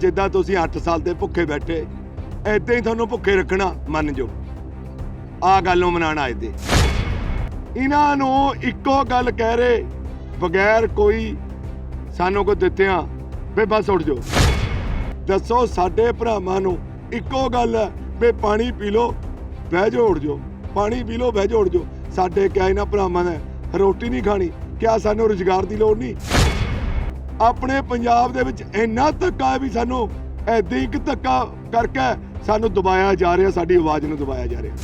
ਜਿੱਦਾਂ ਤੁਸੀਂ 8 ਸਾਲ ਦੇ ਭੁੱਖੇ ਬੈਠੇ ਐਦਾਂ ਹੀ ਤੁਹਾਨੂੰ ਭੁੱਖੇ ਰੱਖਣਾ ਮੰਨ ਜੋ ਆ ਗੱਲ ਨੂੰ ਮਨਾਣ ਆਏ ਤੇ। ਇਹਨਾਂ ਨੂੰ ਇੱਕੋ ਗੱਲ ਕਹਿ ਰਹੇ, ਬਗੈਰ ਕੋਈ ਸਾਨੂੰ ਕੋ ਦਿੱਤਿਆਂ ਵੀ ਬਸ ਉੱਠ ਜਾਓ। ਦੱਸੋ ਸਾਡੇ ਭਰਾਵਾਂ ਨੂੰ ਇੱਕੋ ਗੱਲ ਹੈ ਵੀ ਪਾਣੀ ਪੀ ਲਓ, ਬਹਿ ਜਾਓ, ਉੱਠ ਜਾਓ। ਪਾਣੀ ਪੀ ਲਓ, ਬਹਿ ਜਾਓ, ਉੱਠ ਜਾਓ। ਸਾਡੇ ਕਿਆ ਇਹਨਾਂ ਭਰਾਵਾਂ ਨੇ ਰੋਟੀ ਨਹੀਂ ਖਾਣੀ, ਕਿਆ ਸਾਨੂੰ ਰੁਜ਼ਗਾਰ ਦੀ ਲੋੜ ਨਹੀਂ? ਆਪਣੇ ਪੰਜਾਬ ਦੇ ਵਿੱਚ ਇੰਨਾ ਧੱਕਾ ਹੈ ਵੀ ਸਾਨੂੰ ਐਦਾਂ ਹੀ ਇੱਕ ਧੱਕਾ ਕਰਕੇ ਸਾਨੂੰ ਦਬਾਇਆ ਜਾ ਰਿਹਾ, ਸਾਡੀ ਆਵਾਜ਼ ਨੂੰ ਦਬਾਇਆ ਜਾ ਰਿਹਾ।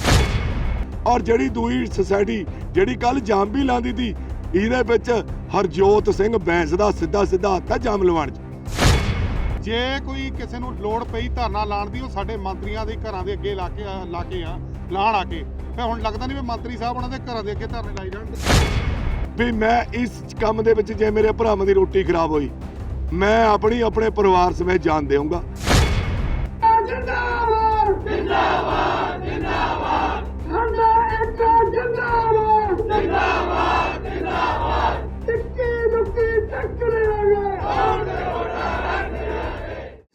ਔਰ ਜਿਹੜੀ ਦੂਈ ਸੁਸਾਇਟੀ ਜਿਹੜੀ ਕੱਲ ਜਾਮ ਵੀ ਲਾਉਂਦੀ ਸੀ, ਇਹਦੇ ਵਿੱਚ ਹਰਜੋਤ ਸਿੰਘ ਬੈਂਸ ਦਾ ਸਿੱਧਾ ਸਿੱਧਾ ਹੱਥ ਹੈ ਜਾਮ ਲਵਾਉਣ 'ਚ। ਜੇ ਕੋਈ ਕਿਸੇ ਨੂੰ ਲੋੜ ਪਈ ਧਰਨਾ ਲਾਣ ਦੀ, ਉਹ ਸਾਡੇ ਮੰਤਰੀਆਂ ਦੇ ਘਰਾਂ ਦੇ ਅੱਗੇ ਲਾ ਕੇ ਲਾ ਕੇ ਆ, ਲਾਣ ਆ ਕੇ। ਫਿਰ ਹੁਣ ਲੱਗਦਾ ਨਹੀਂ ਵੀ ਮੰਤਰੀ ਸਾਹਿਬ ਉਹਨਾਂ ਦੇ ਘਰਾਂ ਦੇ ਅੱਗੇ ਧਰਨੇ ਲਾਈ ਜਾਣਗੇ। ਵੀ ਮੈਂ ਇਸ ਕੰਮ ਦੇ ਵਿੱਚ ਜੇ ਮੇਰੇ ਭਰਾਵਾਂ ਦੀ ਰੋਟੀ ਖਰਾਬ ਹੋਈ ਮੈਂ ਆਪਣੀ ਆਪਣੇ ਪਰਿਵਾਰ ਸਮੇਤ ਜਾਨ ਦੇਵਾਂਗਾ ਜਿੰਦਾਬਾਦ ਜਿੰਦਾਬਾਦ ਜਿੰਦਾਬਾਦ ਸਾਡਾ ਇੱਕ ਜਿੰਦਾਬਾਦ ਜਿੰਦਾਬਾਦ ਜਿੰਦਾਬਾਦ ਟਿੱਕੀ ਲੁੱਕੀ ਟੱਕ ਲਿਆਂਗੇ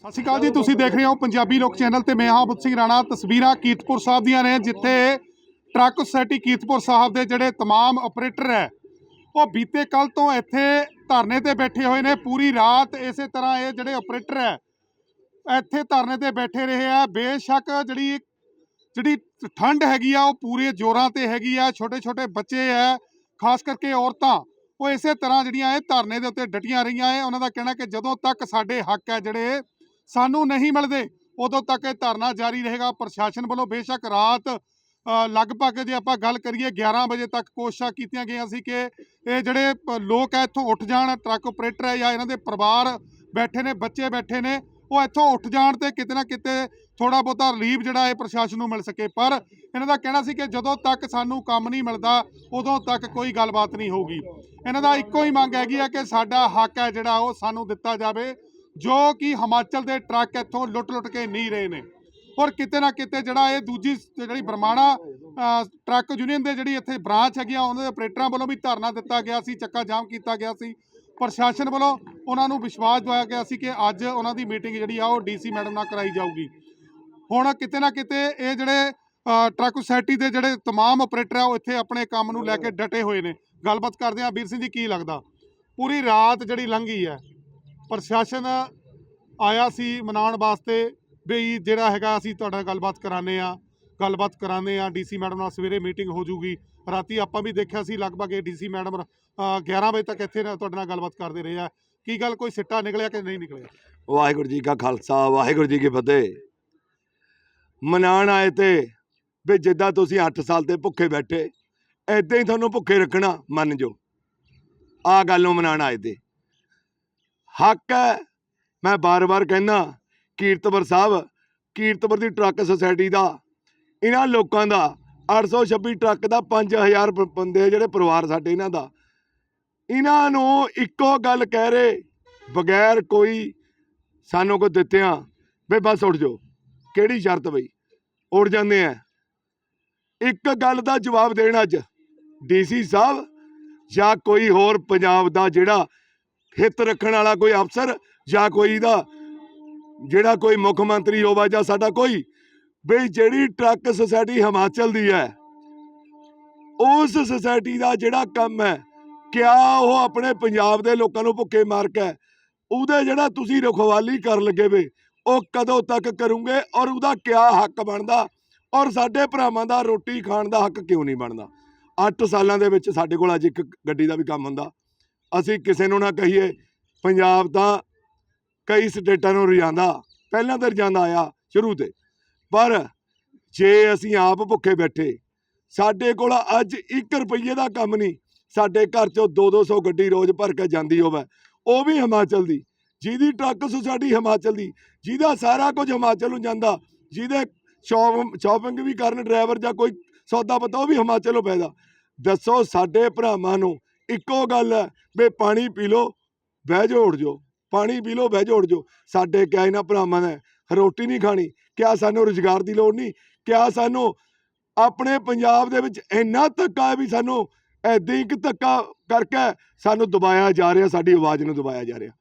ਸਤਿ ਸ਼੍ਰੀ ਅਕਾਲ ਜੀ ਤੁਸੀਂ ਦੇਖ ਰਹੇ ਹੋ ਪੰਜਾਬੀ ਲੋਕ ਚੈਨਲ ਤੇ ਮੈਂ ਹਾਂ ਬੁੱਤ ਸਿੰਘ ਰਾਣਾ ਤਸਵੀਰਾਂ ਕੀਰਤਪੁਰ ਸਾਹਿਬ ਦੀਆਂ ਨੇ ਜਿੱਥੇ ਟਰੱਕ ਸੁਸਾਇਟੀ ਕੀਰਤਪੁਰ ਸਾਹਿਬ ਦੇ ਜਿਹੜੇ तमाम ਆਪਰੇਟਰ ਹੈ ਉਹ ਬੀਤੇ ਕੱਲ ਤੋਂ ਇੱਥੇ ਧਰਨੇ ਤੇ ਬੈਠੇ ਹੋਏ ਨੇ, ਪੂਰੀ ਰਾਤ ਇਸੇ ਤਰ੍ਹਾਂ ਇਹ ਜਿਹੜੇ ਆਪਰੇਟਰ ਹੈ, ਇੱਥੇ ਧਰਨੇ ਤੇ ਬੈਠੇ ਰਹੇ ਆ। ਬੇਸ਼ੱਕ ਜਿਹੜੀ ਜਿਹੜੀ ਠੰਡ ਹੈਗੀ ਆ, ਉਹ ਪੂਰੇ ਜ਼ੋਰਾਂ ਤੇ ਹੈਗੀ ਆ ਛੋਟੇ ਛੋਟੇ ਬੱਚੇ ਆ, ਖਾਸ ਕਰਕੇ ਔਰਤਾਂ, ਉਹ ਇਸੇ ਤਰ੍ਹਾਂ ਜਿਹੜੀਆਂ ਇਹ ਧਰਨੇ ਦੇ ਉੱਤੇ ਡਟੀਆਂ ਰਹੀਆਂ ਹੈ ਉਹਨਾਂ ਦਾ ਕਹਿਣਾ ਕਿ ਜਦੋਂ ਤੱਕ ਸਾਡੇ ਹੱਕ ਹੈ ਜਿਹੜੇ, ਸਾਨੂੰ ਨਹੀਂ ਮਿਲਦੇ, ਉਦੋਂ ਤੱਕ ਇਹ ਧਰਨਾ ਜਾਰੀ ਰਹੇਗਾ। ਪ੍ਰਸ਼ਾਸਨ ਵੱਲੋਂ ਬੇਸ਼ੱਕ ਰਾਤ ਲਗਭਗ ਜੇ ਆਪਾਂ ਗੱਲ ਕਰੀਏ 11 ਵਜੇ ਤੱਕ ਕੋਸ਼ਿਸ਼ਾਂ ਕੀਤੀਆਂ ਗਈਆਂ ਸੀ ਕਿ ਇਹ ਜਿਹੜੇ ਪ- ਲੋਕ ਹੈ ਇੱਥੋਂ ਉੱਠ ਜਾਣ, ਟਰੱਕ ਆਪਰੇਟਰ ਹੈ ਜਾਂ ਇਹਨਾਂ ਦੇ ਪਰਿਵਾਰ ਬੈਠੇ ਨੇ, ਬੱਚੇ ਬੈਠੇ ਨੇ, ਉਹ ਇੱਥੋਂ ਉੱਠ ਜਾਣ ਤੇ ਕਿਤੇ ਨਾ ਕਿਤੇ ਥੋੜਾ ਬਹੁਤਾ ਰਿਲੀਫ ਜਿਹੜਾ ਹੈ ਪ੍ਰਸ਼ਾਸਨ ਨੂੰ ਮਿਲ ਸਕੇ। ਪਰ ਇਹਨਾਂ ਦਾ ਕਹਿਣਾ ਸੀ ਕਿ ਜਦੋਂ ਤੱਕ ਸਾਨੂੰ ਕੰਮ ਨਹੀਂ ਮਿਲਦਾ, ਉਦੋਂ ਤੱਕ ਕੋਈ ਗੱਲਬਾਤ ਨਹੀਂ ਹੋਊਗੀ। ਇਹਨਾਂ ਦਾ ਇੱਕੋ ਹੀ ਮੰਗ ਹੈਗੀ ਹੈ ਕਿ ਸਾਡਾ ਹੱਕ ਹੈ ਜਿਹੜਾ ਉਹ ਸਾਨੂੰ ਦਿੱਤਾ ਜਾਵੇ, ਜੋ ਕਿ ਹਿਮਾਚਲ ਦੇ ਟਰੱਕ ਇੱਥੋਂ ਲੁੱਟ-ਲੁੱਟ ਕੇ ਨਹੀਂ ਰਹੇ ਨੇ। ਔਰ ਕਿਤੇ ਨਾ ਕਿਤੇ ਜਿਹੜਾ ਇਹ ਦੂਜੀ ਸ- ਜਿਹੜੀ ਬਰਮਾਣਾ ਅ, ਟਰੱਕ ਯੂਨੀਅਨ ਦੇ ਜਿਹੜੀ ਇੱਥੇ ਬ੍ਰਾਂਚ ਹੈਗੀ ਆ ਉਹਨਾਂ ਦੇ ਆਪਰੇਟਰਾਂ ਵੱਲੋਂ ਵੀ ਧਰਨਾ ਦਿੱਤਾ ਗਿਆ ਸੀ ਚੱਕਾ ਜਾਮ ਕੀਤਾ ਗਿਆ ਸੀ ਪ੍ਰਸ਼ਾਸਨ ਵੱਲੋਂ ਉਹਨਾਂ ਨੂੰ ਵਿਸ਼ਵਾਸ ਦਿਵਾਇਆ ਗਿਆ ਸੀ ਕਿ ਅੱਜ ਉਹਨਾਂ ਦੀ ਮੀਟਿੰਗ ਜਿਹੜੀ ਆ ਉਹ ਡੀਸੀ ਮੈਡਮ ਨਾਲ ਕਰਾਈ ਜਾਊਗੀ ਹੁਣ ਕਿਤੇ ਨਾ ਕਿਤੇ ਇਹ ਜਿਹੜੇ ਅ, ਟਰੱਕ ਸੁਸਾਇਟੀ ਦੇ ਜਿਹੜੇ तमाम ਆਪਰੇਟਰ ਆ ਉਹ ਇੱਥੇ ਆਪਣੇ ਕੰਮ ਨੂੰ ਲੈ ਕੇ ਡਟੇ ਹੋਏ ਨੇ ਗੱਲਬਾਤ ਕਰਦੇ ਆ ਵੀਰ ਸਿੰਘ ਜੀ ਕੀ ਲੱਗਦਾ ਪੂਰੀ ਰਾਤ ਜਿਹੜੀ ਲੰਘੀ ਹੈ ਪ੍ਰਸ਼ਾਸਨ ਆਇਆ ਸੀ ਮਨਾਉਣ ਵਾਸਤੇ ਵੀ ਜਿਹੜਾ ਹੈਗਾ ਅਸੀਂ ਤੁਹਾਡਾ ਗੱਲਬਾਤ ਕਰਾਣੇ ਆ ਗੱਲਬਾਤ ਕਰਾਣੇ ਆ ਡੀਸੀ ਮੈਡਮ ਨਾਲ ਸਵੇਰੇ ਮੀਟਿੰਗ ਹੋ ਜੂਗੀ, ਰਾਤੀ ਆਪਾਂ ਵੀ ਦੇਖਿਆ ਸੀ ਲਗਭਗ ਇਹ ਡੀਸੀ ਮੈਡਮ 11 ਵਜੇ ਤੱਕ ਇੱਥੇ ਤੁਹਾਡੇ ਨਾਲ ਗੱਲਬਾਤ ਕਰਦੇ ਰਹੇ ਆ। ਕੀ ਗੱਲ, ਕੋਈ ਸਿੱਟਾ ਨਿਕਲਿਆ ਕਿ ਨਹੀਂ ਨਿਕਲਿਆ? ਵਾਹਿਗੁਰੂ ਜੀ ਕਾ ਖਾਲਸਾ, ਵਾਹਿਗੁਰੂ ਜੀ ਕੀ ਫਤਿਹ। ਮਨਾਣ ਆਏ ਤੇ ਵੀ ਜਿੱਦਾਂ ਤੁਸੀਂ 8 ਸਾਲ 'ਤੇ ਭੁੱਖੇ ਬੈਠੇ ਐਦਾਂ ਹੀ ਤੁਹਾਨੂੰ ਭੁੱਖੇ ਰੱਖਣਾ, ਮੰਨ ਜੋ ਆ ਗੱਲ ਨੂੰ ਮਨਾਣ ਆਏ ਤੇ। ਹੱਕ ਹੈ, ਮੈਂ ਬਾਰ-ਬਾਰ ਕਹਿੰਦਾ ਕੀਰਤਵਰ ਸਾਹਿਬ ਕੀਰਤਵਰ ਦੀ ਟਰੱਕ ਸੁਸਾਇਟੀ ਦਾ, ਇਹਨਾਂ ਲੋਕਾਂ ਦਾ 826 ਟਰੱਕ ਦਾ 5000 ਬ- ਬੰਦੇ ਜਿਹੜੇ ਪਰਿਵਾਰ ਸਾਡੇ ਇਹਨਾਂ ਦਾ। ਇਹਨਾਂ ਨੂੰ ਇੱਕੋ ਗੱਲ ਕਹਿ ਰਹੇ, ਬਗੈਰ ਕੋਈ ਸਾਨੂੰ ਕੋ ਦਿੱਤਿਆਂ ਵੀ ਬਸ ਉੱਠ ਜਾਓ। ਕਿਹੜੀ ਸ਼ਰਤ ਬਈ? ਉੱਠ ਜਾਂਦੇ ਆ। ਇੱਕ ਗੱਲ ਦਾ ਜਵਾਬ ਦੇਣ ਅੱਜ, ਡੀਸੀ ਸਾਹਿਬ ਜਾਂ ਕੋਈ ਹੋਰ ਪੰਜਾਬ ਦਾ ਜਿਹੜਾ ਹਿੱਤ ਰੱਖਣ ਵਾਲਾ ਕੋਈ ਅਫਸਰ ਜਾਂ ਕੋਈ ਦਾ ਜਿਹੜਾ ਕੋਈ ਮੁੱਖ ਮੰਤਰੀ ਹੋਵਾ ਜਾਂ ਸਾਡਾ ਕੋਈ ਵੀ ਜਿਹੜੀ ਟਰੱਕ ਸੁਸਾਇਟੀ ਹਿਮਾਚਲ ਦੀ ਹੈ, ਉਸ ਸੁਸਾਇਟੀ ਦਾ ਜਿਹੜਾ ਕੰਮ ਹੈ, ਕਿਆ ਉਹ ਆਪਣੇ ਪੰਜਾਬ ਦੇ ਲੋਕਾਂ ਨੂੰ ਭੁੱਖੇ ਮਾਰ ਕੇ ਉਹਦੇ ਜਿਹੜਾ ਤੁਸੀਂ ਰਖਵਾਲੀ ਕਰਨ ਲੱਗੇ ਵੇ, ਉਹ ਕਦੋਂ ਤੱਕ ਕਰੋਗੇ ਔਰ ਉਹਦਾ ਕਿਆ ਹੱਕ ਬਣਦਾ ਔਰ ਸਾਡੇ ਭਰਾਵਾਂ ਦਾ ਰੋਟੀ ਖਾਣ ਦਾ ਹੱਕ ਕਿਉਂ ਨਹੀਂ ਬਣਦਾ? 8 ਸਾਲਾਂ ਦੇ ਵਿੱਚ ਸਾਡੇ ਕੋਲ ਅੱਜ ਇੱਕ ਗੱਡੀ ਦਾ ਵੀ ਕੰਮ ਹੁੰਦਾ। ਅਸੀਂ ਕਿਸੇ ਨੂੰ ਨਾ ਕਹੀਏ, ਪੰਜਾਬ ਤਾਂ ਕਈ ਸਟੇਟਾਂ ਨੂੰ ਰਜਾਂਦਾ ਪਹਿਲਾਂ ਤਾਂ ਰਜਾਂਦਾ ਆਇਆ ਸ਼ੁਰੂ ਤੇ। ਪਰ ਜੇ ਅਸੀਂ ਆਪ ਭੁੱਖੇ ਬੈਠੇ, ਸਾਡੇ ਕੋਲ ਅੱਜ 1 ਰੁਪਏ ਦਾ ਕੰਮ ਨਹੀਂ, ਸਾਡੇ ਘਰ ਚੋਂ 2-200 ਗੱਡੀ ਰੋਜ਼ ਭਰ ਕੇ ਜਾਂਦੀ ਹੋਵੇ, ਉਹ ਵੀ ਹਿਮਾਚਲ ਦੀ। ਜਿਹਦੀ ਟਰੱਕ ਸੁਸਾਇਟੀ ਹਿਮਾਚਲ ਦੀ, ਜਿਹਦਾ ਸਾਰਾ ਕੁਝ ਹਿਮਾਚਲ ਨੂੰ ਜਾਂਦਾ, ਜਿਹਦੇ ਸ਼ੌਪ, ਸ਼ਾਪਿੰਗ ਵੀ ਕਰਨ ਡਰਾਈਵਰ ਜਾਂ ਕੋਈ ਸੌਦਾ ਪਤਾ, ਉਹ ਵੀ ਹਿਮਾਚਲੋਂ ਪੈਦਾ। ਦੱਸੋ ਸਾਡੇ ਭਰਾਵਾਂ ਨੂੰ ਇੱਕੋ ਗੱਲ ਹੈ ਵੀ ਪਾਣੀ ਪੀ ਲਓ, ਬਹਿ ਜਾਓ, ਉੱਠ ਜਾਓ। ਪਾਣੀ ਪੀ ਲਓ, ਬਹਿ ਜਾਓ, ਉੱਠ ਜਾਓ। ਸਾਡੇ ਕਿਆ ਇਹਨਾਂ ਭਰਾਵਾਂ ਨੇ? ਰੋਟੀ ਨਹੀਂ ਖਾਣੀ। ਕਿਆ ਸਾਨੂੰ ਰੁਜ਼ਗਾਰ ਦੀ ਲੋੜ ਨਹੀਂ? ਕਿਆ ਸਾਨੂੰ ਆਪਣੇ ਪੰਜਾਬ ਦੇ ਵਿੱਚ ਇੰਨਾ ਧੱਕਾ ਵੀ ਸਾਨੂੰ ਐਦਾਂ ਇੱਕ ਧੱਕਾ ਕਰਕੇ ਸਾਨੂੰ ਦਬਾਇਆ ਜਾ ਰਿਹਾ, ਸਾਡੀ ਆਵਾਜ਼ ਨੂੰ ਦਬਾਇਆ ਜਾ ਰਿਹਾ।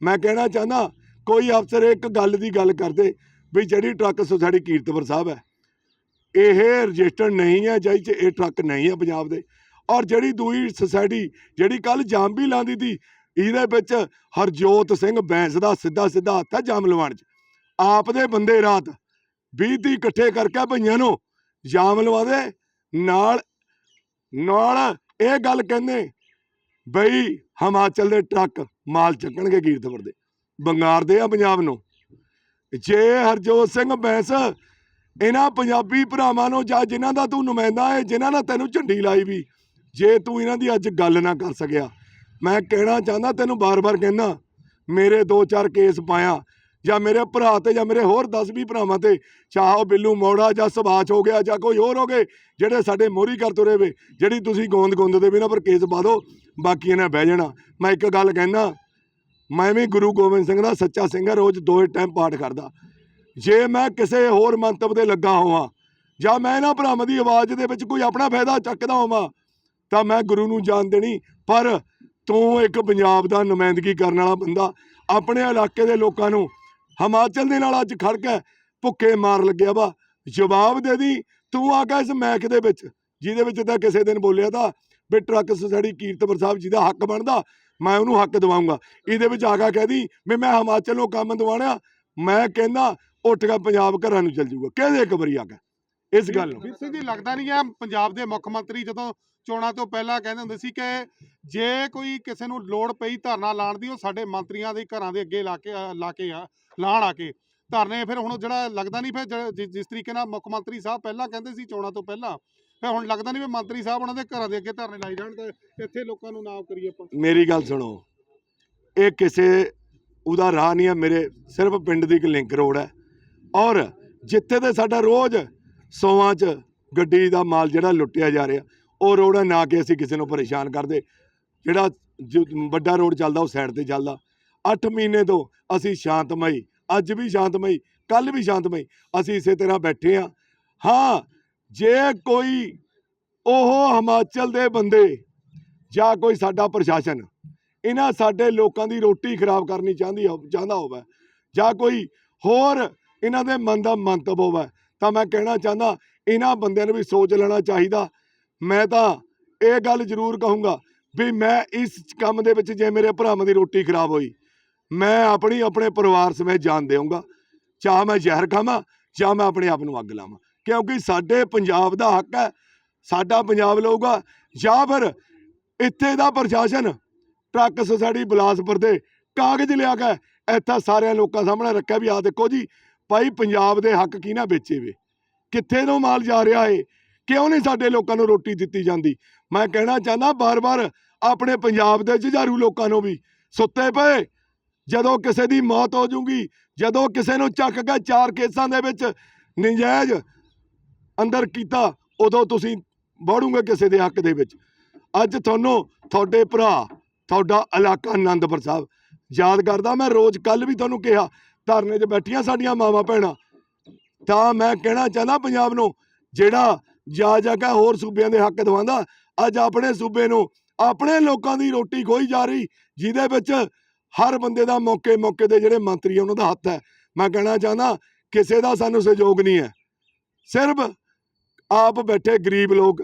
ਮੈਂ ਕਹਿਣਾ ਚਾਹੁੰਦਾ, ਕੋਈ ਅਫਸਰ ਇੱਕ ਗੱਲ ਦੀ ਗੱਲ ਕਰਦੇ ਵੀ ਜਿਹੜੀ ਟਰੱਕ ਸੁਸਾਇਟੀ ਕੀਰਤਪੁਰ ਸਾਹਿਬ ਹੈ, ਇਹ ਰਜਿਸਟਰਡ ਨਹੀਂ ਹੈ ਜਾਈ ਚ, ਇਹ ਟਰੱਕ ਨਹੀਂ ਹੈ ਪੰਜਾਬ ਦੇ। ਔਰ ਜਿਹੜੀ ਦੂਈ ਸੋਸਾਇਟੀ ਜਿਹੜੀ ਕੱਲ ਜਾਮ ਵੀ ਲਾਉਂਦੀ ਸੀ ਇਹਦੇ ਵਿੱਚ ਹਰਜੋਤ ਸਿੰਘ ਬੈਂਸ ਦਾ ਸਿੱਧਾ ਸਿੱਧਾ ਹੱਥ ਹੈ ਜਾਮ ਲਵਾਉਣ ਚ। ਆਪ ਦੇ ਬੰਦੇ ਰਾਤ 20 ਦੀ ਇਕੱਠੇ ਕਰਕੇ ਭਈਆਂ ਨੂੰ ਜਾਮ ਲਵਾਦੇ ਨਾਲ ਨਾਲ ਇਹ ਗੱਲ ਕਹਿੰਦੇ, ਬਈ ਹਿਮਾਚਲ ਦੇ ਟਰੱਕ ਮਾਲ ਚੱਕਣਗੇ ਕੀਰਤਪੁਰ ਦੇ ਬੰਗਾਰਦੇ ਆ ਪੰਜਾਬ ਨੂੰ। ਜੇ ਹਰਜੋਤ ਸਿੰਘ ਬੈਂਸ ਇਹਨਾਂ ਪੰਜਾਬੀ ਭਰਾਵਾਂ ਨੂੰ ਜਾਂ ਜਿਨ੍ਹਾਂ ਦਾ ਤੂੰ ਨੁਮਾਇੰਦਾ ਹੈ ਜਿਨ੍ਹਾਂ ਨੇ ਤੈਨੂੰ ਝੰਡੀ ਲਾਈ ਵੀ, ਜੇ ਤੂੰ ਇਹਨਾਂ ਦੀ ਅੱਜ ਗੱਲ ਨਾ ਕਰ ਸਕਿਆ ਮੈਂ ਕਹਿਣਾ ਚਾਹੁੰਦਾ, ਤੈਨੂੰ ਬਾਰ-ਬਾਰ ਕਹਿਣਾ ਮੇਰੇ ਦੋ ਚਾਰ ਕੇਸ ਪਾਇਆ, ਜਾਂ ਮੇਰੇ ਭਰਾ ਤੇ ਜਾਂ ਮੇਰੇ ਹੋਰ 10-20 ਭਰਾਵਾਂ ਤੇ, ਚਾਹੇ ਉਹ ਬਿੱਲੂ ਮੋੜਾ ਜਾਂ ਸੁਭਾਸ਼ ਹੋ ਗਿਆ ਜਾਂ ਕੋਈ ਹੋਰ ਹੋ ਗਏ, ਜਿਹੜੇ ਸਾਡੇ ਮੋਰੀ ਕਰ ਤੁਰੇ ਵੇ, ਜਿਹੜੀ ਤੁਸੀਂ ਗੋਂਦ ਗੋਂਦ ਦੇ ਵੀ ਨਾ ਪਰ ਕੇਸ ਪਾ ਦਿਓ ਬਾਕੀ ਇਹਨਾਂ ਬਹਿ ਜਾਣਾ। ਮੈਂ ਇੱਕ ਗੱਲ ਕਹਿਣਾ ਮੈਂ ਵੀ ਗੁਰੂ ਗੋਬਿੰਦ ਸਿੰਘ ਦਾ ਸੱਚਾ ਸਿੰਘ ਰੋਜ਼ ਦੋ ਟਾਈਮ ਪਾਠ ਕਰਦਾ। ਜੇ ਮੈਂ ਕਿਸੇ ਹੋਰ ਮੰਤਵ ਦੇ ਲੱਗਾ ਹੋਵਾਂ, ਜਾਂ ਮੈਂ ਇਹਨਾਂ ਭਰਾਵਾਂ ਦੀ ਆਵਾਜ਼ ਦੇ ਵਿੱਚ ਕੋਈ ਆਪਣਾ ਫਾਇਦਾ ਚੱਕਦਾ ਹੋਵਾਂ, ਤਾਂ ਮੈਂ ਗੁਰੂ ਨੂੰ ਜਾਣ ਦੇਣੀ, ਪਰ ਤੂੰ ਇੱਕ ਪੰਜਾਬ ਦਾ ਨੁਮਾਇੰਦਗੀ ਕਰਨ ਵਾਲਾ ਬੰਦਾ ਆਪਣੇ ਇਲਾਕੇ ਦੇ ਲੋਕਾਂ ਨੂੰ ਹਿਮਾਚਲ ਦੇ ਨਾਲ ਅੱਜ ਖੜ ਕੇ ਭੁੱਖੇ ਮਾਰ ਲੱਗਿਆ ਵਾ। ਜਵਾਬ ਦੇ ਦੀ, ਤੂੰ ਆ ਕੇ ਇਸ ਮੈਕ ਦੇ ਵਿੱਚ, ਜਿਹਦੇ ਵਿੱਚ ਤਾਂ ਕਿਸੇ ਦਿਨ ਬੋਲਿਆ ਤਾਂ ਵੀ ਟਰੱਕ ਸੁਸਾਇਟੀ ਕੀਰਤਪੁਰ ਸਾਹਿਬ ਜਿਹਦਾ ਹੱਕ ਬਣਦਾ, ਮੈਂ ਉਹਨੂੰ ਹੱਕ ਦਿਵਾਉਂਗਾ ਇਹਦੇ ਵਿੱਚ ਆ ਕੇ ਕਹਦੀ ਵੀ ਮੈਂ ਹਿਮਾਚਲ ਨੂੰ ਕੰਮ ਦਿਵਾਉਣਾ, ਮੈਂ ਕਹਿੰਦਾ ਉੱਠ ਕੇ ਪੰਜਾਬ ਘਰਾਂ ਨੂੰ ਚੱਲ ਜਾਊਗਾ। ਕਹਿੰਦੇ ਇੱਕ ਵਾਰੀ ਆ ਕੇ। ਇਸ ਗੱਲ ਨੂੰ। ਸਿੰਘ ਜੀ ਲੱਗਦਾ ਨਹੀਂ ਹੈ ਪੰਜਾਬ ਦੇ ਮੁੱਖ ਮੰਤਰੀ ਜਦੋਂ ਚੋਣਾਂ ਤੋਂ ਪਹਿਲਾਂ ਕਹਿੰਦੇ ਹੁੰਦੇ ਸੀ ਕਿ ਜੇ ਕੋਈ ਕਿਸੇ ਨੂੰ ਲੋੜ ਪਈ ਧਰਨਾ ਲਾਣ ਦੀ ਉਹ ਸਾਡੇ ਮੰਤਰੀਆਂ ਦੇ ਘਰਾਂ ਦੇ ਅੱਗੇ ਲਾ ਕੇ ਲਾ ਕੇ ਆ ਲਾਣ ਆ ਕੇ। ਧਰਨੇ ਫਿਰ ਹੁਣ ਜਿਹੜਾ ਲੱਗਦਾ ਨਹੀਂ ਫਿਰ ਜਿਸ ਤਰੀਕੇ ਨਾਲ ਮੁੱਖ ਮੰਤਰੀ ਸਾਹਿਬ ਪਹਿਲਾਂ ਕਹਿੰਦੇ ਸੀ ਚੋਣਾਂ ਤੋਂ ਪਹਿਲਾਂ ਫਿਰ ਹੁਣ ਲੱਗਦਾ ਨਹੀਂ ਵੀ ਮੰਤਰੀ ਸਾਹਿਬ ਉਹਨਾਂ ਦੇ ਘਰਾਂ ਦੇ ਅੱਗੇ ਧਰਨੇ ਲਾਈ ਜਾਣ ਤੇ ਇੱਥੇ ਲੋਕਾਂ ਨੂੰ ਨਾ ਕਰੀਏ ਆਪਾਂ। ਮੇਰੀ ਗੱਲ ਸੁਣੋ। ਇਹ ਕਿਸੇ ਉਹਦਾ ਰਾਹ ਨਹੀਂ ਹੈ ਮੇਰੇ ਸਿਰਫ ਪਿੰਡ ਦੀ ਇੱਕ ਲਿੰਕ ਰੋਡ ਹੈ। ਔਰ ਜਿੱਥੇ ਤੇ ਸਾਡਾ ਰੋਜ਼ ਸੌਆਂ 'ਚ ਗੱਡੀ ਦਾ ਮਾਲ ਜਿਹੜਾ ਲੁੱਟਿਆ ਜਾ ਰਿਹਾ, ਉਹ ਰੋਡ ਨਾ ਕਿ ਅਸੀਂ ਕਿਸੇ ਨੂੰ ਪਰੇਸ਼ਾਨ ਕਰਦੇ। ਜਿਹੜਾ ਜੋ, ਵੱਡਾ ਰੋਡ ਚੱਲਦਾ, ਉਹ ਸਾਈਡ ਤੇ ਚੱਲਦਾ। 8 ਮਹੀਨੇ ਤੋਂ ਅਸੀਂ ਸ਼ਾਂਤਮਈ, ਅੱਜ ਵੀ ਸ਼ਾਂਤਮਈ ਕੱਲ ਵੀ ਸ਼ਾਂਤਮਈ, ਅਸੀਂ ਇਸੇ ਤਰ੍ਹਾਂ ਬੈਠੇ ਹਾਂ ਹਾਂ, ਜੇ ਕੋਈ ਉਹ ਹਿਮਾਚਲ ਦੇ ਬੰਦੇ ਜਾਂ ਕੋਈ ਸਾਡਾ ਪ੍ਰਸ਼ਾਸਨ, ਇਹਨਾਂ ਸਾਡੇ ਲੋਕਾਂ ਦੀ ਰੋਟੀ ਖਰਾਬ ਕਰਨੀ ਚਾਹੁੰਦੀ ਹੋ, ਚਾਹੁੰਦਾ ਹੋਵੇ, ਜਾਂ ਕੋਈ ਹੋਰ ਇਹਨਾਂ ਦੇ ਮਨ ਦਾ ਮੰਤਵ ਹੋਵੇ ਤਾਂ ਮੈਂ ਕਹਿਣਾ ਚਾਹੁੰਦਾ, ਇਹਨਾਂ ਬੰਦਿਆਂ ਨੂੰ ਵੀ ਸੋਚ ਲੈਣਾ ਚਾਹੀਦਾ। ਮੈਂ ਤਾਂ ਇਹ ਗੱਲ ਜ਼ਰੂਰ ਕਹੂੰਗਾ ਵੀ ਮੈਂ ਇਸ ਕੰਮ ਦੇ ਵਿੱਚ ਜੇ ਮੇਰੇ ਭਰਾਵਾਂ ਦੀ ਰੋਟੀ ਖਰਾਬ ਹੋਈ, ਮੈਂ ਆਪਣੀ, ਆਪਣੇ ਪਰਿਵਾਰ ਸਮੇਤ ਜਾਨ ਦੇਵਾਂਗਾ ਚਾਹ ਮੈਂ ਜ਼ਹਿਰ ਖਾਵਾਂ ਜਾਂ ਮੈਂ ਆਪਣੇ ਆਪ ਨੂੰ ਅੱਗ ਲਾਵਾਂ। ਕਿਉਂਕਿ ਸਾਡੇ ਪੰਜਾਬ ਦਾ ਹੱਕ ਹੈ, ਸਾਡਾ ਪੰਜਾਬ ਲਊਗਾ ਜਾਂ ਫਿਰ ਇੱਥੇ ਦਾ ਪ੍ਰਸ਼ਾਸਨ, ਟਰੱਕ ਸੁਸਾਇਟੀ ਬਿਲਾਸਪੁਰ ਦੇ ਕਾਗਜ਼ ਲਿਆ ਕੇ ਇੱਥੇ ਸਾਰਿਆਂ ਲੋਕਾਂ ਸਾਹਮਣੇ ਰੱਖਿਆ ਵੀ ਆਹ ਦੇਖੋ ਜੀ ਭਾਈ ਪੰਜਾਬ ਦੇ ਹੱਕ ਕਿਹਨਾਂ ਵੇਚੇ ਵੇ ਕਿੱਥੇ ਨੂੰ ਮਾਲ ਜਾ ਰਿਹਾ ਏ? ਕਿਉਂ ਨਹੀਂ ਸਾਡੇ ਲੋਕਾਂ ਨੂੰ ਰੋਟੀ ਦਿੱਤੀ ਜਾਂਦੀ? ਮੈਂ ਕਹਿਣਾ ਚਾਹੁੰਦਾ ਬਾਰ-ਬਾਰ ਆਪਣੇ ਪੰਜਾਬ ਦੇ ਜੁਝਾਰੂ ਲੋਕਾਂ ਨੂੰ ਵੀ। ਸੁੱਤੇ ਪਏ। ਜਦੋਂ ਕਿਸੇ ਦੀ ਮੌਤ ਹੋ ਜੂਗੀ, ਜਦੋਂ ਕਿਸੇ ਨੂੰ ਚੱਕ ਕੇ ਚਾਰ ਕੇਸਾਂ ਦੇ ਵਿੱਚ ਨਜਾਇਜ਼ ਅੰਦਰ ਕੀਤਾ, ਉਦੋਂ ਤੁਸੀਂ ਵੜੂਗੇ ਕਿਸੇ ਦੇ ਹੱਕ ਦੇ ਵਿੱਚ। ਅੱਜ ਤੁਹਾਨੂੰ ਤੁਹਾਡੇ ਭਰਾ, ਤੁਹਾਡਾ ਇਲਾਕਾ ਆਨੰਦਪੁਰ ਸਾਹਿਬ। ਯਾਦ ਕਰਦਾ ਮੈਂ ਰੋਜ਼ ਕੱਲ ਵੀ ਤੁਹਾਨੂੰ ਕਿਹਾ ਧਰਨੇ 'ਚ ਬੈਠੀਆਂ ਸਾਡੀਆਂ ਮਾਵਾਂ ਭੈਣਾਂ। ਤਾਂ ਮੈਂ ਕਹਿਣਾ ਚਾਹੁੰਦਾ ਪੰਜਾਬ ਨੂੰ, ਜਿਹੜਾ ਜਾ ਜਾ ਕੇ ਹੋਰ ਸੂਬਿਆਂ ਦੇ ਹੱਕ ਦਵਾਉਂਦਾ, ਅੱਜ ਆਪਣੇ ਸੂਬੇ ਨੂੰ, ਆਪਣੇ ਲੋਕਾਂ ਦੀ ਰੋਟੀ ਖੋਈ ਜਾ ਰਹੀ, ਜਿਹਦੇ ਵਿੱਚ ਹਰ ਬੰਦੇ ਦਾ ਮੌਕੇ ਮੌਕੇ ਦੇ ਜਿਹੜੇ ਮੰਤਰੀ ਆ, ਉਹਨਾਂ ਦਾ ਹੱਥ ਹੈ। ਮੈਂ ਕਹਿਣਾ ਚਾਹੁੰਦਾ, ਕਿਸੇ ਦਾ ਸਾਨੂੰ ਸਹਿਯੋਗ ਨਹੀਂ ਹੈ। ਸਿਰਫ ਆਪ ਬੈਠੇ ਗਰੀਬ ਲੋਕ,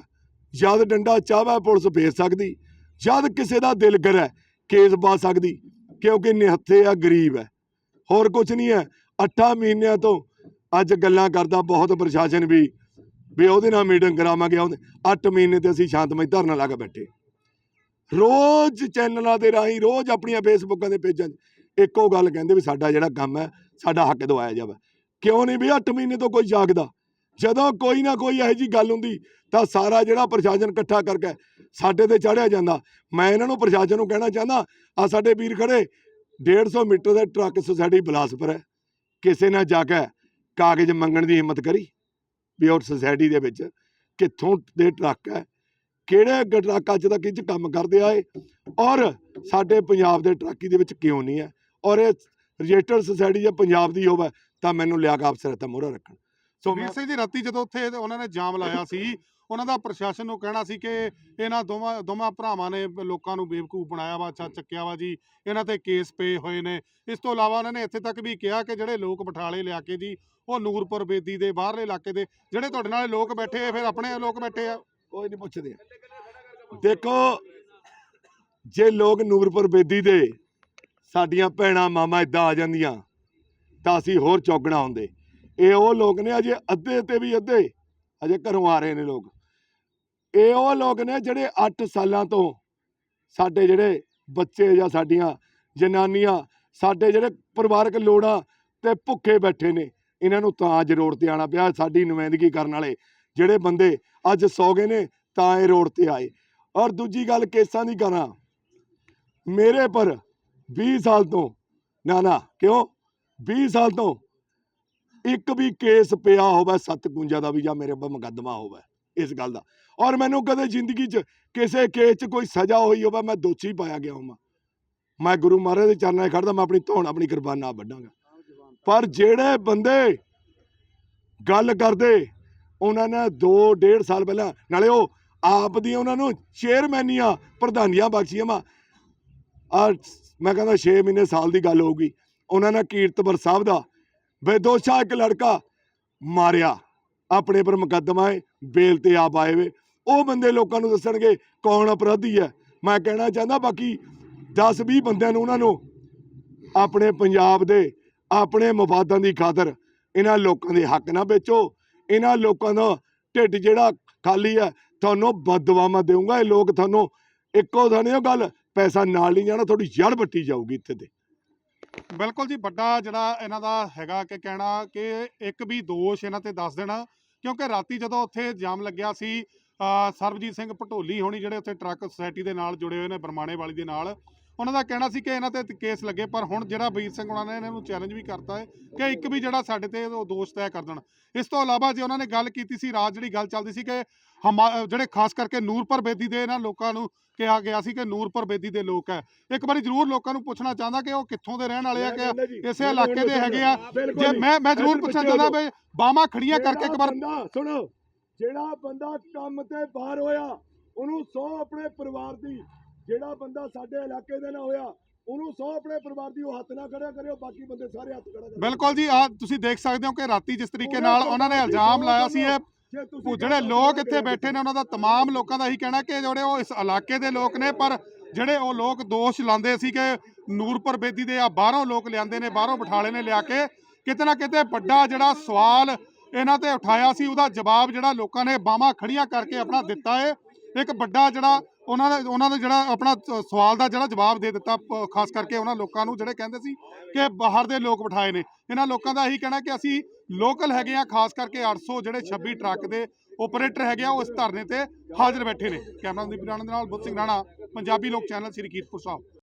ਜਦ ਡੰਡਾ ਚਾਹਵਾ ਪੁਲਿਸ ਭੇਜ ਸਕਦੀ, ਜਦ ਕਿਸੇ ਦਾ ਦਿਲ ਕਰੇ, ਕੇਸ ਪਾ ਸਕਦੀ, ਕਿਉਂਕਿ ਨਿਹੱਥੇ ਆ ਗਰੀਬ ਹੈ। ਹੋਰ ਕੁਝ ਨਹੀਂ ਹੈ। 8 ਮਹੀਨਿਆਂ ਤੋਂ ਅੱਜ ਗੱਲਾਂ ਕਰਦਾ ਬਹੁਤ ਪ੍ਰਸ਼ਾਸਨ ਵੀ ਵੀ ਉਹਦੇ ਨਾਲ ਮੀਟਿੰਗ ਕਰਾਵਾਂਗੇ। ਉਹਦੇ 8 ਮਹੀਨੇ ਤੇ ਅਸੀਂ ਸ਼ਾਂਤਮਈ ਧਰਨਾ ਲਾ ਕੇ ਬੈਠੇ। ਰੋਜ਼ ਚੈਨਲਾਂ ਦੇ ਰਾਹੀਂ, ਰੋਜ਼ ਆਪਣੀਆਂ ਫੇਸਬੁੱਕਾਂ ਦੇ ਪੇਜਾਂ 'ਚ ਇੱਕੋ ਗੱਲ ਕਹਿੰਦੇ ਵੀ ਸਾਡਾ ਜਿਹੜਾ ਕੰਮ ਹੈ, ਸਾਡਾ ਹੱਕ ਦਵਾਇਆ ਜਾਵੇ। ਕਿਉਂ ਨਹੀਂ ਵੀ 8 ਮਹੀਨੇ ਤੋਂ ਕੋਈ ਜਾਗਦਾ? ਜਦੋਂ ਕੋਈ ਨਾ ਕੋਈ ਇਹੋ ਜੀ ਗੱਲ ਹੁੰਦੀ, ਤਾਂ ਸਾਰਾ ਜਿਹੜਾ ਪ੍ਰਸ਼ਾਸਨ ਇਕੱਠਾ ਕਰਕੇ ਸਾਡੇ ਤੇ ਚੜਿਆ ਜਾਂਦਾ। ਮੈਂ ਇਹਨਾਂ ਨੂੰ ਪ੍ਰਸ਼ਾਸਨ ਨੂੰ ਕਹਿਣਾ ਚਾਹੁੰਦਾ ਆ ਸਾਡੇ ਵੀਰ ਖੜੇ 150 ਮੀਟਰ ਦੇ ਟਰੱਕ ਸੁਸਾਇਟੀ ਬਿਲਾਸਪੁਰ ਹੈ। ਕਿਸੇ ਨੇ ਜਾ ਕੇ ਕਾਗਜ਼ ਮੰਗਣ ਦੀ ਹਿੰਮਤ ਕਰੀ ਵੀ ਉਹ ਸੁਸਾਇਟੀ ਦੇ ਵਿੱਚ ਕਿੱਥੋਂ ਦੇ ਟਰੱਕ ਹੈ ਕਿਹੜੇ ਟਰੱਕ ਅੱਜ ਤੱਕ ਇਹ 'ਚ ਕੰਮ ਕਰਦੇ ਆਏ ਔਰ ਸਾਡੇ ਪੰਜਾਬ ਦੇ ਟਰੱਕੀ ਦੇ ਵਿੱਚ ਕਿਉਂ ਨਹੀਂ ਹੈ ਔਰ ਇਹ ਰਜਿਸਟਰਡ ਸੁਸਾਇਟੀ ਜੇ ਪੰਜਾਬ ਦੀ ਹੋਵੇ ਤਾਂ ਮੈਨੂੰ ਲਿਆ ਕੇ ਅਫਸਰ ਇੱਥੇ ਮੋਹਰਾ ਰੱਖਣ। ਸੋ ਵੀਰ ਸਿੰਘ ਜੀ ਰਾਤੀ ਜਦੋਂ ਉੱਥੇ ਉਹਨਾਂ ਨੇ ਜਾਮ ਲਾਇਆ ਸੀ ਉਹਨਾਂ ਦਾ ਪ੍ਰਸ਼ਾਸਨ ਨੂੰ ਕਹਿਣਾ ਸੀ ਕਿ ਇਹਨਾਂ ਦੋਵਾਂ ਦੋਵਾਂ ਭਰਾਵਾਂ ਨੇ ਲੋਕਾਂ ਨੂੰ ਬੇਵਕੂਫ ਬਣਾਇਆ ਵਾ ਚਾ ਚੱਕਿਆ ਵਾ ਜੀ। ਇਹਨਾਂ ਤੇ ਕੇਸ ਪਏ ਹੋਏ ਨੇ। ਇਸ ਤੋਂ ਇਲਾਵਾ ਉਹਨਾਂ ਨੇ ਇੱਥੇ ਤੱਕ ਵੀ ਕਿਹਾ ਕਿ ਜਿਹੜੇ ਲੋਕ ਬਠਾਲੇ ਲਿਆ ਕੇ ਜੀ, ਉਹ ਨੂਰਪੁਰ ਬੇਦੀ ਦੇ ਬਾਹਰਲੇ ਇਲਾਕੇ ਦੇ, ਜਿਹੜੇ ਤੁਹਾਡੇ ਨਾਲ ਲੋਕ ਬੈਠੇ ਆ, ਫਿਰ ਆਪਣੇ ਲੋਕ ਬੈਠੇ ਆ। ਕੋਈ ਨਹੀਂ ਪੁੱਛਦੇ। ਦੇਖੋ, ਜੇ ਲੋਕ ਨੂਰਪੁਰ ਬੇਦੀ ਦੇ ਸਾਡੀਆਂ ਭੈਣਾਂ, ਮਾਮਾ ਇਦਾਂ ਆ ਜਾਂਦੀਆਂ, ਤਾਂ ਅਸੀਂ ਹੋਰ ਚੌਗਣਾ ਹੁੰਦੇ। ਇਹ ਉਹ ਲੋਕ ਨੇ ਅਜੇ ਅੱਧੇ ਤੇ ਵੀ ਅੱਧੇ, ਅਜੇ ਘਰੋਂ ਆ ਰਹੇ ਨੇ ਲੋਕ। ਇਹ ਉਹ ਲੋਕ ਨੇ ਜਿਹੜੇ 8 ਸਾਲਾਂ ਤੋਂ ਸਾਡੇ ਜਿਹੜੇ ਬੱਚੇ ਜਾਂ ਸਾਡੀਆਂ ਜਨਾਨੀਆਂ, ਸਾਡੇ ਜਿਹੜੇ ਪਰਿਵਾਰਕ ਲੋੜਾਂ ਤੇ ਭੁੱਖੇ ਬੈਠੇ ਨੇ, ਇਹਨਾਂ ਨੂੰ ਤਾਂ ਅੱਜ ਰੋਡ ਤੇ ਆਣਾ ਪਿਆ, ਸਾਡੀ ਨੁਮਾਇੰਦਗੀ ਕਰਨ ਵਾਲੇ ਜਿਹੜੇ ਬੰਦੇ ਅੱਜ ਸੌ ਗਏ ਨੇ, ਤਾਂ ਇਹ ਰੋਡ ਤੇ ਆਏ। ਔਰ ਦੂਜੀ ਗੱਲ ਕੇਸਾਂ ਦੀ ਕਰਾਂ, ਮੇਰੇ ਪਰ 20 ਸਾਲ ਤੋਂ, ਨਾ ਨਾ, ਕਿਉਂ? 20 ਸਾਲ ਤੋਂ ਇੱਕ ਵੀ ਕੇਸ ਪਿਆ ਹੋਵੇ, ਸੱਤ ਗੁੰਜਾ ਦਾ ਵੀ ਜਾਂ ਮੇਰੇ ਉੱਪਰ ਮੁਕੱਦਮਾ ਹੋਵੇ। ਇਸ ਗੱਲ ਦਾ। ਔਰ ਮੈਨੂੰ ਕਦੇ ਜ਼ਿੰਦਗੀ 'ਚ ਕਿਸੇ ਕੇਸ 'ਚ ਕੋਈ ਸਜ਼ਾ ਹੋਈ ਹੋਵੇ, ਮੈਂ ਦੋਸ਼ੀ ਪਾਇਆ ਗਿਆ ਹਾਂ ਮੈਂ ਗੁਰੂ ਮਹਾਰਾਜ ਦੇ ਚਰਨਾਂ 'ਚ ਖੜਦਾ ਮੈਂ ਆਪਣੀ ਧੌਣ, ਆਪਣੀ ਕੁਰਬਾਨਾ ਵੱਢਾਂਗਾ। ਪਰ ਜਿਹੜੇ ਬੰਦੇ ਗੱਲ ਕਰਦੇ, ਉਹਨਾਂ ਨੇ 2 1.5 ਸਾਲ ਪਹਿਲਾਂ, ਨਾਲੇ ਉਹ ਆਪ ਦੀ ਉਹਨਾਂ ਨੂੰ ਚੇਅਰਮੈਨੀਆਂ, ਪ੍ਰਧਾਨੀਆਂ ਬਖਸ਼ੀਆਂ ਵਾ। ਆ ਮੈਂ ਕਹਿੰਦਾ 6 ਮਹੀਨੇ ਸਾਲ ਦੀ ਗੱਲ ਹੋਊਗੀ। ਉਹਨਾਂ ਨੇ ਕੀਰਤਪੁਰ ਸਾਹਿਬ ਦਾ ਬੇਦੋਸ਼ਾ ਇੱਕ ਲੜਕਾ ਮਾਰਿਆ। ਆਪਣੇ ਪਰ ਮੁਕੱਦਮਾ ਹੈ, ਬੇਲ ਤੇ ਆਪ ਆਏ ਵੇ। ਉਹ ਬੰਦੇ ਲੋਕਾਂ ਨੂੰ ਦੱਸਣਗੇ ਕੌਣ ਅਪਰਾਧੀ ਹੈ। ਮੈਂ ਕਹਿਣਾ ਚਾਹੁੰਦਾ ਬਾਕੀ 10 20 ਬੰਦਿਆਂ ਨੂੰ ਉਹਨਾਂ ਨੂੰ ਆਪਣੇ ਪੰਜਾਬ ਦੇ, ਆਪਣੇ ਮਫਾਦਾਂ ਦੀ ਖਾਤਰ ਇਹਨਾਂ ਲੋਕਾਂ ਦੇ ਹੱਕ ਨਾ ਵੇਚੋ। ਇਹਨਾਂ ਲੋਕਾਂ ਦਾ ਢਿੱਡ ਜਿਹੜਾ ਖਾਲੀ ਹੈ, ਤੁਹਾਨੂੰ ਬਦਦੁਆਵਾਂ ਦੇਊਂਗਾ। ਇਹ ਲੋਕ ਤੁਹਾਨੂੰ ਇੱਕੋ ਥਾਣੇ ਗੱਲ, ਪੈਸਾ ਨਾਲ ਨਹੀਂ ਜਾਣਾ, ਤੁਹਾਡੀ ਜੜ ਵੱਟੀ ਜਾਊਗੀ ਇੱਥੇ ਤੇ। ਬਿਲਕੁਲ ਜੀ, ਵੱਡਾ ਜਿਹੜਾ ਇਹਨਾਂ ਦਾ ਹੈਗਾ ਕਿ ਕਹਿਣਾ ਕਿ ਇੱਕ ਵੀ ਦੋਸ਼ ਇਹਨਾਂ ਤੇ ਦੱਸ ਦੇਣਾ, ਕਿਉਂਕਿ ਰਾਤੀ ਜਦੋਂ ਉੱਥੇ ਜਾਮ ਲੱਗਿਆ ਸੀ ਸਰਬਜੀਤ ਸਿੰਘ ਭਟੋਲੀ ਹੋਣੀ ਜਿਹੜੇ ਉੱਥੇ ਟਰੱਕ ਸੁਸਾਇਟੀ ਦੇ ਨਾਲ ਜੁੜੇ ਹੋਏ ਨੇ, ਬਰਮਾਣੇ ਵਾਲੀ ਦੇ ਨਾਲ ਉਹਨਾਂ ਦਾ ਕਹਿਣਾ ਸੀ ਕਿ ਇਹਨਾਂ ਤੇ ਕੇਸ ਲੱਗੇ ਪਰ ਹੁਣ ਜਿਹੜਾ ਵੀਰ ਸਿੰਘ ਉਹਨਾਂ ਨੇ ਇਹਨਾਂ ਨੂੰ ਚੈਲੰਜ ਵੀ ਕਰਤਾ ਹੈ ਕਿ ਇੱਕ ਵੀ ਜਿਹੜਾ ਸਾਡੇ ਤੇ ਉਹ ਦੋਸ਼ ਤੈਅ ਕਰ ਦੇਣ। ਇਸ ਤੋਂ ਇਲਾਵਾ ਜੇ ਉਹਨਾਂ ਨੇ ਗੱਲ ਕੀਤੀ ਸੀ ਰਾਤ ਜਿਹੜੀ ਗੱਲ ਚੱਲਦੀ ਸੀ ਕਿ ਜਿਹੜੇ ਖਾਸ ਕਰਕੇ ਨੂਰਪੁਰ ਬੇਦੀ ਦੇ ਇਹਨਾਂ ਲੋਕਾਂ ਨੂੰ ਕਿਹਾ ਗਿਆ ਸੀ ਕਿ ਨੂਰਪੁਰ ਬੇਦੀ ਦੇ ਲੋਕ ਹੈ। ਇੱਕ ਵਾਰੀ ਜ਼ਰੂਰ ਲੋਕਾਂ ਨੂੰ ਪੁੱਛਣਾ ਚਾਹੁੰਦਾ ਕਿ ਉਹ ਕਿੱਥੋਂ ਦੇ ਰਹਿਣ ਵਾਲੇ ਆ ਕਿ ਇਸੇ ਇਲਾਕੇ ਦੇ ਹੈਗੇ ਆ। ਜੇ ਮੈਂ ਮੈਂ ਜ਼ਰੂਰ ਪੁੱਛਣਾ ਚਾਹੁੰਦਾ ਵੀ ਬਾਹਾਂ ਖੜੀਆਂ ਕਰਕੇ ਇੱਕ ਵਾਰ ਸੁਣੋ ਜਿਹੜਾ ਬੰਦਾ ਕੰਮ ਤੇ ਬਾਹਰ ਹੋਇਆ ਉਹਨੂੰ ਸੌ ਆਪਣੇ ਪਰਿਵਾਰ ਦੀ ਜਿਹੜਾ ਬੰਦਾ ਸਾਡੇ ਇਲਾਕੇ ਦੇ ਨਾਲ ਹੋਇਆ ਉਹਨੂੰ ਸੌ ਆਪਣੇ ਪਰਿਵਾਰ ਦੀ ਉਹ ਹੱਥ ਨਾ ਖੜਾ ਕਰਿਓ ਬਾਕੀ ਬੰਦੇ ਸਾਰੇ ਹੱਥ ਖੜਾ ਕਰਿਓ ਬਿਲਕੁਲ ਜੀ ਆ ਤੁਸੀਂ ਦੇਖ ਸਕਦੇ ਹੋ ਕਿ ਰਾਤੀ ਜਿਸ ਤਰੀਕੇ ਨਾਲ ਉਹਨਾਂ ਨੇ ਇਲਜ਼ਾਮ ਲਾਇਆ ਸੀ ਇਹ ਜੇ ਤੁਸੀਂ ਉਹ ਜਿਹੜੇ ਲੋਕ ਇੱਥੇ ਬੈਠੇ ਨੇ ਉਹਨਾਂ ਦਾ तमाम ਲੋਕਾਂ ਦਾ ਇਹੀ ਕਹਿਣਾ ਕਿ ਜਿਹੜੇ ਉਹ ਇਸ ਇਲਾਕੇ ਦੇ ਲੋਕ ਨੇ ਪਰ ਜਿਹੜੇ ਉਹ ਲੋਕ ਦੋਸ਼ ਲਾਉਂਦੇ ਸੀ ਕਿ ਨੂਰਪੁਰ ਬੇਦੀ ਦੇ ਆ ਬਾਹਰੋਂ ਲੋਕ ਲਿਆਂਦੇ ਨੇ ਬਾਹਰੋਂ ਬਠਾਲੇ ਨੇ ਲਿਆ ਕੇ ਕਿਤੇ ਨਾ ਕਿਤੇ ਵੱਡਾ ਜਿਹੜਾ ਸਵਾਲ ਇਹਨਾਂ ਤੇ ਉਠਾਇਆ ਸੀ ਉਹਦਾ ਜਵਾਬ ਜਿਹੜਾ ਲੋਕਾਂ ਨੇ ਬਾਹਾਂ ਖੜੀਆਂ ਕਰਕੇ ਆਪਣਾ ਦਿੱਤਾ ਏ ਇੱਕ ਵੱਡਾ ਜਿਹੜਾ ਉਹਨਾਂ ਦਾ ਉਹਨਾਂ ਦਾ ਜਿਹੜਾ ਆਪਣਾ ਸਵਾਲ ਦਾ ਜਿਹੜਾ ਜਵਾਬ ਦੇ ਦਿੱਤਾ, ਪ- ਖਾਸ ਕਰਕੇ ਉਹਨਾਂ ਲੋਕਾਂ ਨੂੰ ਜਿਹੜੇ ਕਹਿੰਦੇ ਸੀ ਕਿ ਬਾਹਰ ਦੇ ਲੋਕ ਬਿਠਾਏ ਨੇ। ਇਹਨਾਂ ਲੋਕਾਂ ਦਾ ਇਹੀ ਕਹਿਣਾ ਕਿ ਅਸੀਂ ਲੋਕਲ ਹੈਗੇ ਆ ਖਾਸ ਕਰਕੇ 800 ਜਿਹੜੇ 26 ਟਰੱਕ ਦੇ ਆਪਰੇਟਰ ਹੈਗੇ ਆ, ਉਹ ਇਸ ਧਰਨੇ ਤੇ ਹਾਜ਼ਰ ਬੈਠੇ ਨੇ। ਕੈਮਰਾ ਦੀ ਦੇ ਨਾਲ ਬੁੱਧ ਸਿੰਘ ਰਾਣਾ, ਪੰਜਾਬੀ ਲੋਕ ਚੈਨਲ ਸ੍ਰੀ ਕੀਰਤਪੁਰ ਸਾਹਿਬ।